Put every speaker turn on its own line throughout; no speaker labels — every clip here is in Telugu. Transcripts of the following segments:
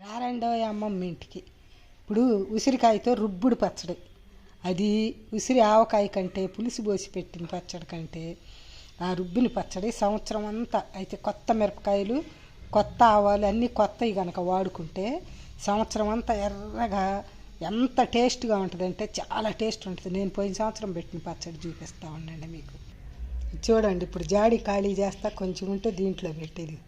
రారండో అమ్మమ్మ ఇంటికి. ఇప్పుడు ఉసిరికాయతో రుబ్బుడు పచ్చడి. అది ఉసిరి ఆవకాయ కంటే పులుసు పోసి పెట్టిన పచ్చడి కంటే ఆ రుబ్బిన పచ్చడి సంవత్సరం అంతా అయితే కొత్త మిరపకాయలు కొత్త ఆవాలు అన్నీ కొత్తవి కనుక వాడుకుంటే సంవత్సరం అంతా ఎర్రగా ఎంత టేస్ట్గా ఉంటుందంటే చాలా టేస్ట్ ఉంటుంది. నేను పోయిన సంవత్సరం పెట్టిన పచ్చడి చూపిస్తా ఉండండి మీకు. చూడండి ఇప్పుడు జాడి ఖాళీ చేస్తా కొంచెం ఉంటే దీంట్లో పెట్టేది.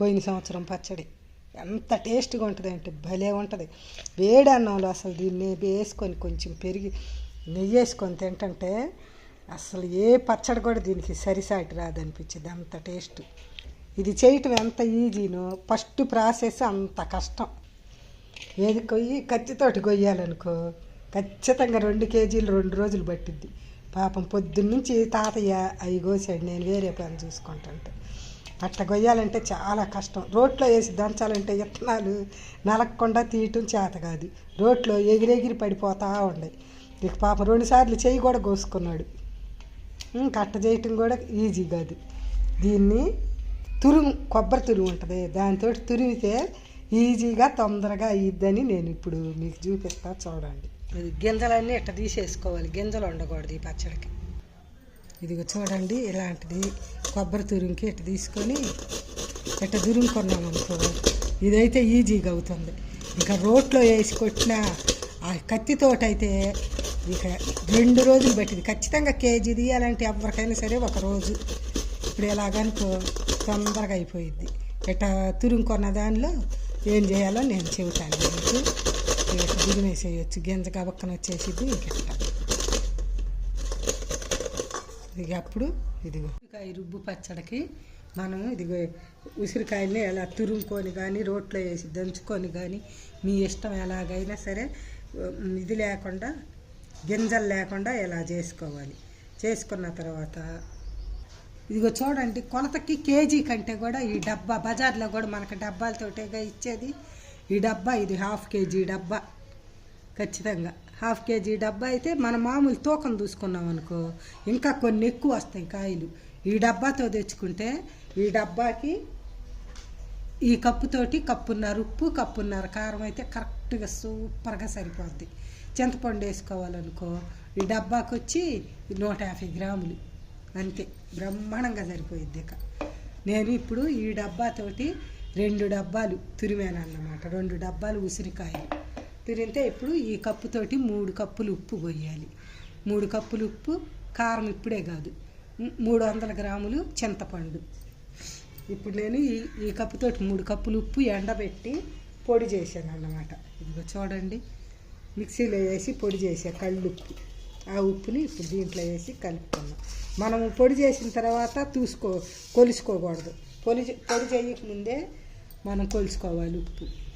పోయిన సంవత్సరం పచ్చడి. ఎంత టేస్ట్గా ఉంటుంది అంటే భలే ఉంటుంది. వేడి అన్నంలో అసలు దీన్ని వేసుకొని కొంచెం పెరిగి నెయ్యి వేసుకొని తింటుంటే అసలు ఏ పచ్చడి కూడా దీనికి సరిసాటి రాదనిపించింది. అంత టేస్ట్. ఇది చేయటం ఎంత ఈజీనో ఫస్ట్ ప్రాసెస్ అంత కష్టం. ఏది కొయ్యి కత్తితోటి కొయ్యాలనుకో ఖచ్చితంగా రెండు కేజీలు రెండు రోజులు పట్టిద్ది. పాపం పొద్దున్నుంచి తాతయ్య అవి కోసాడు. నేను వేరే పని చూసుకుంటుంటే అట్లా కొయ్యాలంటే చాలా కష్టం. రోట్లో వేసి దంచాలంటే విత్తనాలు నలగకుండా తీయటం చేత కాదు. రోట్లో ఎగిరెగిరి పడిపోతా ఉండే ఇక పాపం రెండుసార్లు చెయ్యి కూడా కోసుకున్నాడు. కట్ట చేయటం కూడా ఈజీ కాదు. దీన్ని తురుము కొబ్బరి తురుము ఉంటుంది. దాంతో తురిమితే ఈజీగా తొందరగా అయ్యిద్దని నేను ఇప్పుడు మీకు చూపిస్తా చూడండి. గింజలన్నీ ఇట్ట తీసేసుకోవాలి. గింజలు ఉండకూడదు ఈ పచ్చడికి. ఇదిగో చూడండి ఇలాంటిది కొబ్బరి తురుముకి ఇట్ట తీసుకొని ఇట్ట తురుముకున్నాం అనుకో ఇదైతే ఈజీగా అవుతుంది. ఇంకా రోట్లో వేసి కొట్టిన ఆ కత్తితోటైతే ఇక రెండు రోజులు పట్టింది. ఖచ్చితంగా కేజీ తీయాలంటే ఎవరికైనా సరే ఒక రోజు. ఇప్పుడు ఎలాగనుకో తొందరగా అయిపోయిద్ది. ఇట్లా తురుముకున్న దానిలో ఏం చేయాలో నేను చెబుతాను. మీకు దురిమేసేయచ్చు గింజ గబక్కన వచ్చేసిద్ది ఇంకెట్లా ఇక అప్పుడు ఇదిగో. ఉసిరికాయ రుబ్బు పచ్చడికి మనం ఇదిగో ఉసిరికాయల్ని ఎలా తురుముకొని కానీ రోట్లో వేసి దంచుకొని కానీ మీ ఇష్టం ఎలాగైనా సరే ఇది లేకుండా గింజలు లేకుండా ఎలా చేసుకోవాలి. చేసుకున్న తర్వాత ఇదిగో చూడండి కొలతకి కేజీ కంటే కూడా ఈ డబ్బా బజార్లో కూడా మనకు డబ్బాలతోటేగా ఇచ్చేది. ఈ డబ్బా ఇది హాఫ్ కేజీ డబ్బా. ఖచ్చితంగా. హాఫ్ కేజీ డబ్బా అయితే మన మామూలు తూకం చూసుకున్నాం అనుకో ఇంకా కొన్ని ఎక్కువ వస్తాయి కాయలు. ఈ డబ్బాతో తెచ్చుకుంటే ఈ డబ్బాకి ఈ కప్పుతోటి కప్పున్నర ఉప్పు కప్పున్నర కారం అయితే కరెక్ట్గా సూపర్గా సరిపోద్ది. చింతపండు వేసుకోవాలనుకో ఈ డబ్బాకి వచ్చి నూట యాభై గ్రాములు. అంతే బ్రహ్మాండంగా సరిపోయిద్ది ఇక. నేను ఇప్పుడు ఈ డబ్బాతోటి రెండు డబ్బాలు తురిమాను అన్నమాట రెండు డబ్బాలు ఉసిరికాయలు. తురిమితే ఇప్పుడు ఈ కప్పుతోటి మూడు కప్పులు ఉప్పు పోయాలి. మూడు కప్పులు ఉప్పు కారం ఇప్పుడే కాదు. మూడు వందల గ్రాములు చింతపండు. ఇప్పుడు నేను ఈ ఈ కప్పుతోటి మూడు కప్పులు ఉప్పు ఎండబెట్టి పొడి చేశాను అన్నమాట ఇదిగో చూడండి. మిక్సీలో వేసి పొడి చేసా కళ్ళుప్పు. ఆ ఉప్పుని ఇప్పుడు దీంట్లో వేసి కలుపుకున్నాం. మనం పొడి చేసిన తర్వాత చూసుకో కొలుసుకోకూడదు. పొడి పొడి చేయకముందే మనం కొలుసుకోవాలి ఉప్పు.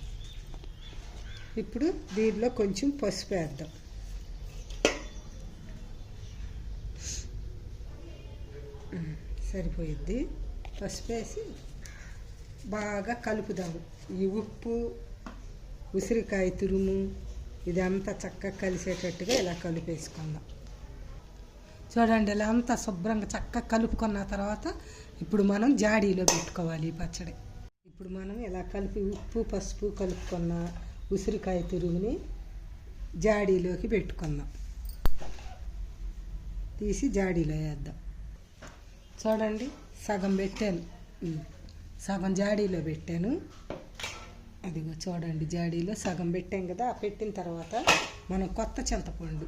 ఇప్పుడు దీనిలో కొంచెం పసుపు వేద్దాం. సరిపోయిద్ది. పసుపు వేసి బాగా కలుపుదాము. ఈ ఉప్పు ఉసిరికాయ తురుము ఇదంతా చక్కగా కలిసేటట్టుగా ఇలా కలిపేసుకుందాం. చూడండి ఇలా అంతా శుభ్రంగా చక్కగా కలుపుకున్న తర్వాత ఇప్పుడు మనం జాడీలో పెట్టుకోవాలి ఈ పచ్చడి. ఇప్పుడు మనం ఇలా కలిపి ఉప్పు పసుపు కలుపుకున్న ఉసిరికాయ తురుగుని జాడీలోకి పెట్టుకుందాం. తీసి జాడీలో వేద్దాం. చూడండి సగం పెట్టాను. సగం జాడీలో పెట్టాను. అదిగో చూడండి జాడీలో సగం పెట్టాం కదా పెట్టిన తర్వాత మనం కొత్త చింతపండు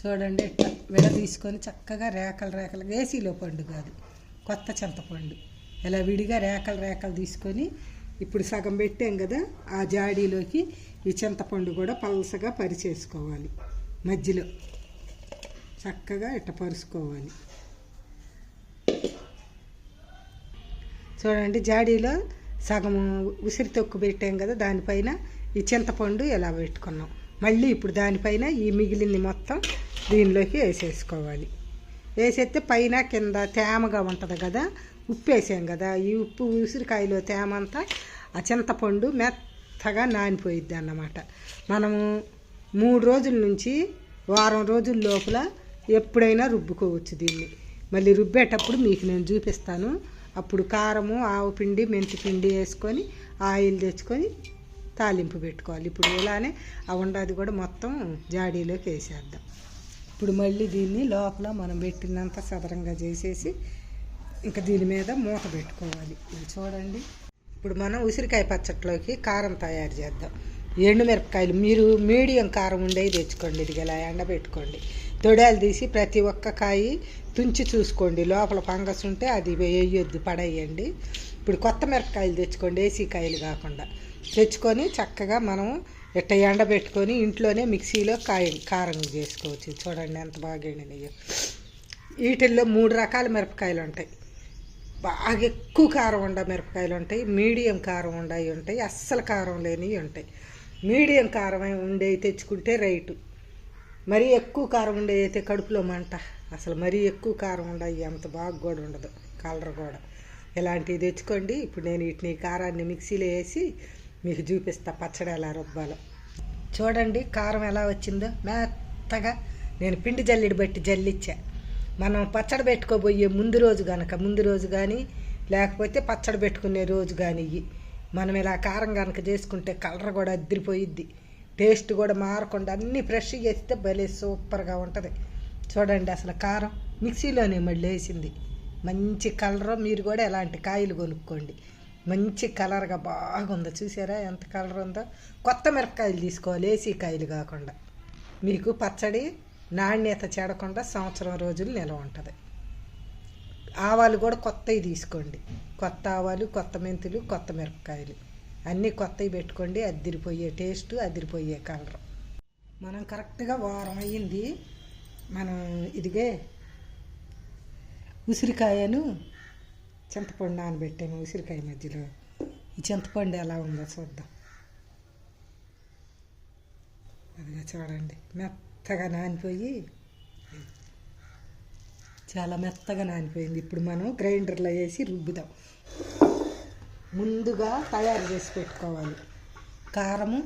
చూడండి ఇట్లా విడ తీసుకొని చక్కగా రేకలు రేకలు వేసిలో పండు కాదు కొత్త చింతపండు. ఇలా విడిగా రేకలు రేకలు తీసుకొని ఇప్పుడు సగం పెట్టాం కదా ఆ జాడీలోకి ఈ చింతపండు కూడా పలసగా పరిచేసుకోవాలి. మధ్యలో చక్కగా ఇట్ట పరుచుకోవాలి. చూడండి జాడీలో సగం ఉసిరి తొక్కు పెట్టాం కదా దానిపైన ఈ చింతపండు ఇలా పెట్టుకున్నాం. మళ్ళీ ఇప్పుడు దానిపైన ఈ మిగిలింది మొత్తం దీనిలోకి వేసేసుకోవాలి. వేసేస్తే పైన కింద తేమగా ఉంటుంది కదా ఉప్పు వేసాం కదా. ఈ ఉప్పు ఉసిరికాయలో తేమ అంతా ఆ చింతపండు మెత్త మెత్తగా నానిపోయిద్ది అన్నమాట మనము మూడు రోజుల నుంచి వారం రోజుల లోపల ఎప్పుడైనా రుబ్బుకోవచ్చు దీన్ని. మళ్ళీ రుబ్బేటప్పుడు మీకు నేను చూపిస్తాను. అప్పుడు కారము ఆవు పిండి మెంతి పిండి వేసుకొని ఆయిల్ తెచ్చుకొని తాలింపు పెట్టుకోవాలి. ఇప్పుడు ఇలానే ఆ ఉండాది కూడా మొత్తం జాడీలోకి వేసేద్దాం. ఇప్పుడు మళ్ళీ దీన్ని లోపల మనం పెట్టినంత సదరంగా చేసేసి ఇంకా దీని మీద మూత పెట్టుకోవాలి. ఇది చూడండి. ఇప్పుడు మనం ఉసిరికాయ పచ్చట్లోకి కారం తయారు చేద్దాం. ఎండుమిరపకాయలు మీరు మీడియం కారం ఉండేవి తెచ్చుకోండి ఇది ఇలా ఎండబెట్టుకోండి. తొడాలు తీసి ప్రతి ఒక్క కాయ తుంచి చూసుకోండి. లోపల ఫంగస్ ఉంటే అది వేయొద్దు పడేయండి. ఇప్పుడు కొత్త మిరపకాయలు తెచ్చుకోండి ఏసీ కాయలు కాకుండా. తెచ్చుకొని చక్కగా మనం ఇట్ట ఎండబెట్టుకొని ఇంట్లోనే మిక్సీలో కాయ కారం చేసుకోవచ్చు. చూడండి ఎంత బాగా ఎండినాయో. వీటిల్లో మూడు రకాల మిరపకాయలు ఉంటాయి. బాగా ఎక్కువ కారం ఉండ మిరపకాయలు ఉంటాయి మీడియం కారం ఉండవి ఉంటాయి అస్సలు కారం లేనివి ఉంటాయి. మీడియం కారం ఉండేవి తెచ్చుకుంటే రైటు. మరీ ఎక్కువ కారం ఉండేవి అయితే కడుపులో మంట. అసలు మరీ ఎక్కువ కారం ఉండవు అంత బాగా కూడా ఉండదు కలర్ కూడా ఇలాంటివి తెచ్చుకోండి. ఇప్పుడు నేను వీటిని కారాన్ని మిక్సీలో వేసి మీకు చూపిస్తా పచ్చడి ఎలా రుబ్బాలో. చూడండి కారం ఎలా వచ్చిందో. మెత్తగా నేను పిండి జల్లిడి బట్టి జల్లిచ్చా. మనం పచ్చడి పెట్టుకోబోయే ముందు రోజు కనుక ముందు రోజు కానీ లేకపోతే పచ్చడి పెట్టుకునే రోజు కానీ మనం ఇలా కారం కనుక చేసుకుంటే కలర్ కూడా అద్దరిపోయిద్ది. టేస్ట్ కూడా మారకుండా అన్నీ ఫ్రెష్గా వేస్తే భలే సూపర్గా ఉంటుంది. చూడండి అసలు కారం మిక్సీలోనే మళ్ళీ వేసింది. మంచి కలర్ మీరు కూడా ఎలాంటి కాయలు కొనుక్కోండి. మంచి కలర్గా బాగుందో. చూసారా ఎంత కలర్ ఉందో? కొత్త మిరపకాయలు తీసుకోవాలి ఏసీ కాయలు కాకుండా. మీకు పచ్చడి నాణ్యత చెడకుండా సంవత్సరం రోజులు నిల్వ ఉంటుంది. ఆవాలు కూడా కొత్తవి తీసుకోండి. కొత్త ఆవాలు కొత్త మెంతులు కొత్త మిరపకాయలు. అన్నీ కొత్తవి పెట్టుకోండి అదిరిపోయే టేస్ట్ అదిరిపోయే కలర్. మనం కరెక్ట్గా వారం అయ్యింది. మనం ఇదిగే ఉసిరికాయను చింతపండు నానబెట్టాము ఉసిరికాయ మధ్యలో. ఈ చింతపండు ఎలా ఉందో చూద్దాం. అదిగా చూడండి. మెత్త మెత్తగా నానిపోయి చాలా మెత్తగా నానిపోయింది. ఇప్పుడు మనం గ్రైండర్లో వేసి రుబ్బుదాం. ముందుగా తయారు చేసి పెట్టుకోవాలి. కారము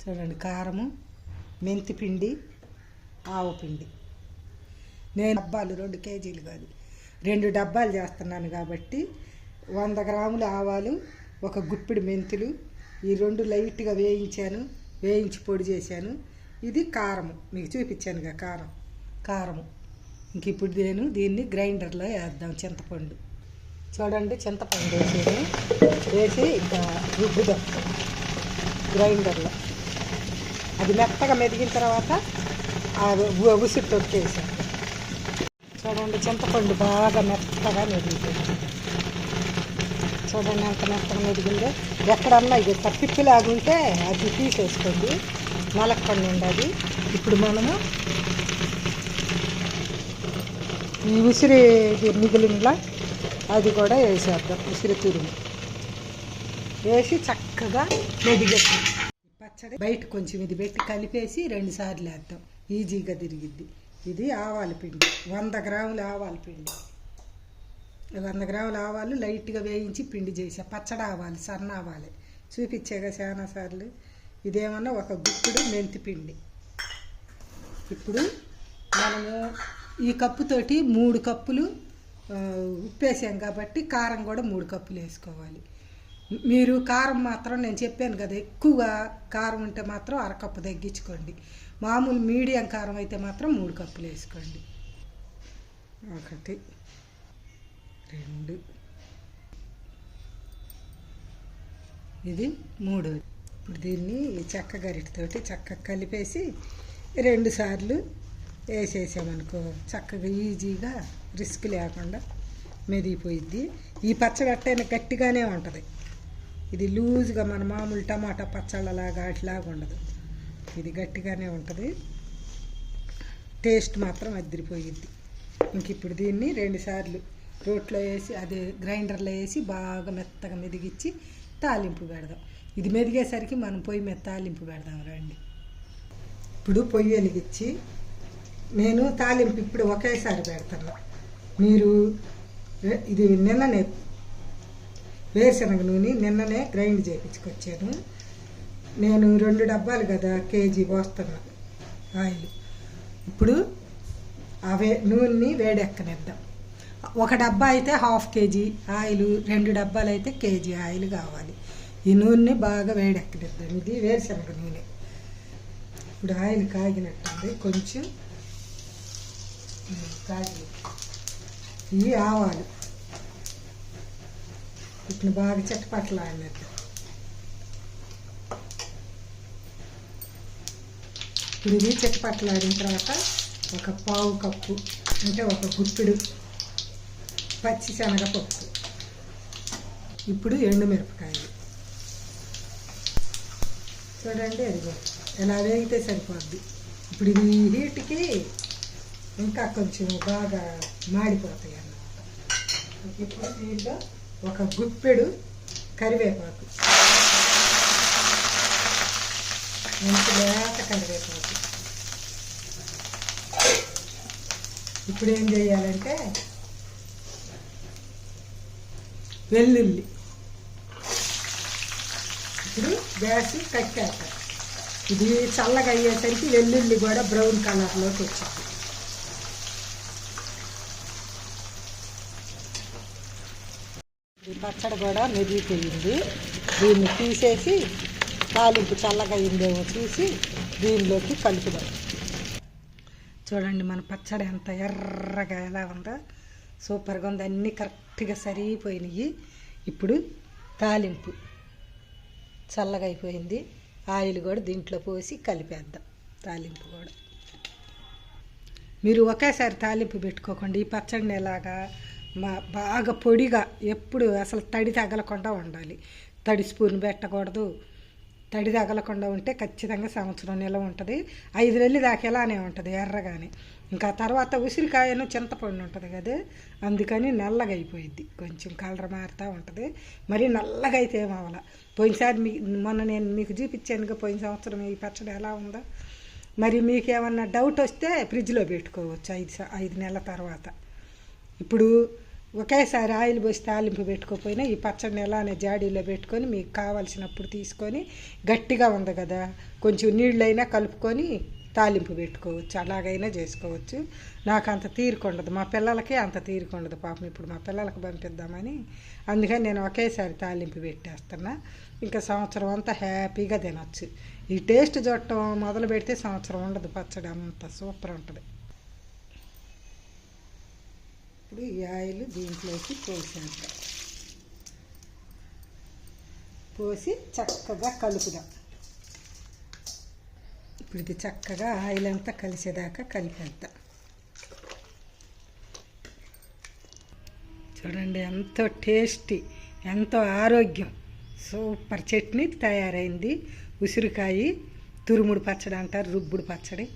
చూడండి కారము మెంతి పిండి ఆవు పిండి. నేను డబ్బాలు రెండు కేజీలు కాదు రెండు డబ్బాలు చేస్తున్నాను కాబట్టి వంద గ్రాముల ఆవాలు ఒక గుప్పిడి మెంతులు ఈ రెండు లైట్గా వేయించాను. వేయించి పొడి చేశాను. ఇది కారము. మీకు చూపించానుగా కారం. కారము. ఇంక ఇప్పుడు నేను దీన్ని గ్రైండర్లో వేద్దాం చింతపండు. చూడండి చింతపండు వేసేది. వేసి ఇంకా రుబ్బుదాం గ్రైండర్లో. అది మెత్తగా మెదిగిన తర్వాత ఆ ఉసిరి తొక్కేసాం చూడండి చింతపండు బాగా మెత్తగా మెదిగిపోయింది. చూడండి ఎంత మెత్తగా మెదిగిందో ఎక్కడన్నా ఇది తప్పిప్పిలాగుంటే అది తీసేసుకోండి. నలక్కండి అది. ఇప్పుడు మనము ఈ ఉసిరి మిగిలినలా అది కూడా వేసేద్దాం ఉసిరి తురుము. వేసి చక్కగా మెదిగేస్తాం పచ్చడి బయట కొంచెం ఇది పెట్టి కలిపేసి రెండు సార్లు వేద్దాం. ఈజీగా తిరిగిద్ది. ఇది ఆవాల పిండి వంద గ్రాముల ఆవాల పిండి. వంద గ్రాముల ఆవాలు లైట్గా వేయించి పిండి చేసా. పచ్చడి ఆవాలి సన్న ఆవాలి. చూపించేగా చాలాసార్లు ఇదేమన్నా ఒక గుప్పుడు మెంతిపిండి ఇప్పుడు మనము ఈ కప్పుతోటి మూడు కప్పులు ఉప్పేసాం కాబట్టి కారం కూడా మూడు కప్పులు వేసుకోవాలి. మీరు కారం మాత్రం నేను చెప్పాను కదా ఎక్కువగా కారం ఉంటే మాత్రం అరకప్పు తగ్గించుకోండి. మామూలు మీడియం కారం అయితే మాత్రం మూడు కప్పులు వేసుకోండి. ఒకటి. రెండు. ఇది మూడు ఇప్పుడు దీన్ని ఈ చెక్క గరిటతోటి చక్కగా కలిపేసి రెండు సార్లు వేసేసామనుకో చక్కగా ఈజీగా రిస్క్ లేకుండా మెదిగిపోయిద్ది. ఈ పచ్చడి అట్టైనా గట్టిగానే ఉంటుంది. ఇది లూజ్గా మన మామూలు టమాటా పచ్చళ్ళలాగా అట్లాగా ఉండదు. ఇది గట్టిగానే ఉంటుంది. టేస్ట్ మాత్రం అదిరిపోయిద్ది. ఇంక ఇప్పుడు దీన్ని రెండుసార్లు రోట్లో వేసి అదే గ్రైండర్లో వేసి బాగా మెత్తగా మెదిగించి తాలింపు పెడదాం. ఇది మెదిగేసరికి మనం పొయ్యి మీద తాలింపు పెడదాం రండి. ఇప్పుడు పొయ్యి వెలిగించి నేను తాలింపు ఇప్పుడు ఒకేసారి పెడతాను. మీరు ఇది నిన్ననే వేరుశనగ నూనె నిన్ననే గ్రైండ్ చేయించుకొచ్చాను నేను రెండు డబ్బాలు కదా కేజీ పోస్తున్నా ఆయిల్. ఇప్పుడు అవే నూనెని వేడెక్కనిద్దాం. ఒక డబ్బా అయితే హాఫ్ కేజీ ఆయిల్ రెండు డబ్బాలు అయితే కేజీ ఆయిల్ కావాలి. ఈ నూనె బాగా వేడెక్కలేదు ఇది వేరుశనగ నూనె. ఇప్పుడు ఆయిల్ కాగినట్టుంది. కొంచెం కాగి. ఇవి ఆవాలు. ఇట్లా బాగా చెట్టపట్లు ఆడినట్టు ఇప్పుడు ఇది చెట్టుపట్లాడిన తర్వాత ఒక పావు కప్పు అంటే ఒక గుప్పిడు పచ్చి శనగపప్పు. ఇప్పుడు ఎండుమిరపకాయలు చూడండి అదిగో ఎలా వేగితే సరిపోద్ది. ఇప్పుడు ఇది హీట్కి ఇంకా కొంచెం బాగా మాడిపోతాయి అన్నమాట. ఇప్పుడు దీంట్లో ఒక గుప్పెడు కరివేపాకు. మంచి లేత కరివేపాకు. ఇప్పుడు ఏం చేయాలంటే వెల్లుల్లి ఇప్పుడు గ్యాస్ కక్కాక ఇది చల్లగా అయ్యేసరికి వెల్లుల్లి కూడా బ్రౌన్ కలర్లోకి వచ్చింది. ఈ పచ్చడి కూడా మెదిగిపోయింది దీన్ని తీసేసి తాలింపు చల్లగా అయిందేమో చూసి దీనిలోకి కలుపుదాం. చూడండి మన పచ్చడి ఎంత ఎర్రగా ఎలా ఉందో. సూపర్గా ఉంది. అన్నీ కరెక్ట్గా సరిపోయినాయి. ఇప్పుడు తాలింపు చల్లగా అయిపోయింది. ఆయిల్ కూడా దీంట్లో పోసి కలిపేద్దాం తాలింపు కూడా. మీరు ఒకేసారి తాలింపు పెట్టుకోకండి. ఈ పచ్చడిని ఎలాగా మా బాగా పొడిగా ఎప్పుడు అసలు తడి తగలకుండా ఉండాలి. తడి స్పూన్ పెట్టకూడదు. తడి తగలకుండా ఉంటే ఖచ్చితంగా సంవత్సరం నిలవ ఉంటుంది. ఐదు నెలలు దాకా ఇలానే ఉంటుంది ఎర్రగానే. ఇంకా తర్వాత ఉసిరికాయను చింతపండు ఉంటుంది కదా. అందుకని నల్లగా అయిపోయింది కొంచెం కలర్ మారుతూ ఉంటుంది. మరి నల్లగా అయితే ఏమవల పోయినసారి మీ మొన్న నేను మీకు చూపించానుగా పోయిన సంవత్సరం ఈ పచ్చడి ఎలా ఉందో. మరి మీకు ఏమన్నా డౌట్ వస్తే ఫ్రిడ్జ్లో పెట్టుకోవచ్చు ఐదు ఐదు నెలల తర్వాత. ఇప్పుడు ఒకేసారి ఆయిల్ పోసి తాలింపు పెట్టుకోకపోయినా ఈ పచ్చడిని ఎలానే జాడీలో పెట్టుకొని మీకు కావాల్సినప్పుడు తీసుకొని గట్టిగా ఉంది కదా కొంచెం నీళ్ళైనా కలుపుకొని తాలింపు పెట్టుకోవచ్చు. అలాగైనా చేసుకోవచ్చు. నాకు అంత తీరుకుండదు మా పిల్లలకి అంత తీరుకుండదు పాపం. ఇప్పుడు మా పిల్లలకు పంపిద్దామని. అందుకని నేను ఒకేసారి తాలింపు పెట్టేస్తున్నా. ఇంకా సంవత్సరం అంతా హ్యాపీగా తినొచ్చు. ఈ టేస్ట్ చూడటం మొదలు పెడితే సంవత్సరం ఉండదు. పచ్చడి అంత సూపర్ ఉంటుంది. ఇప్పుడు ఈ ఆయిల్ దీంట్లోకి పోసేద్దాం. పోసి చక్కగా కలుపుదాం. ఇప్పుడు ఇది చక్కగా ఆయిల్ అంతా కలిసేదాకా కలిపేద్దాం. చూడండి ఎంతో టేస్టీ ఎంతో ఆరోగ్యం. సూపర్ చట్నీ తయారైంది. ఉసిరికాయ తురుముడు పచ్చడి అంటారు రుబ్బుడు పచ్చడి.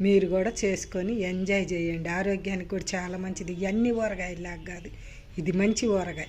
మీరు కూడా చేసుకొని ఎంజాయ్ చేయండి. ఆరోగ్యానికి కూడా చాలా మంచిది. ఇవన్నీ ఊరగాయలాగా కాదు. ఇది మంచి ఊరగాయ.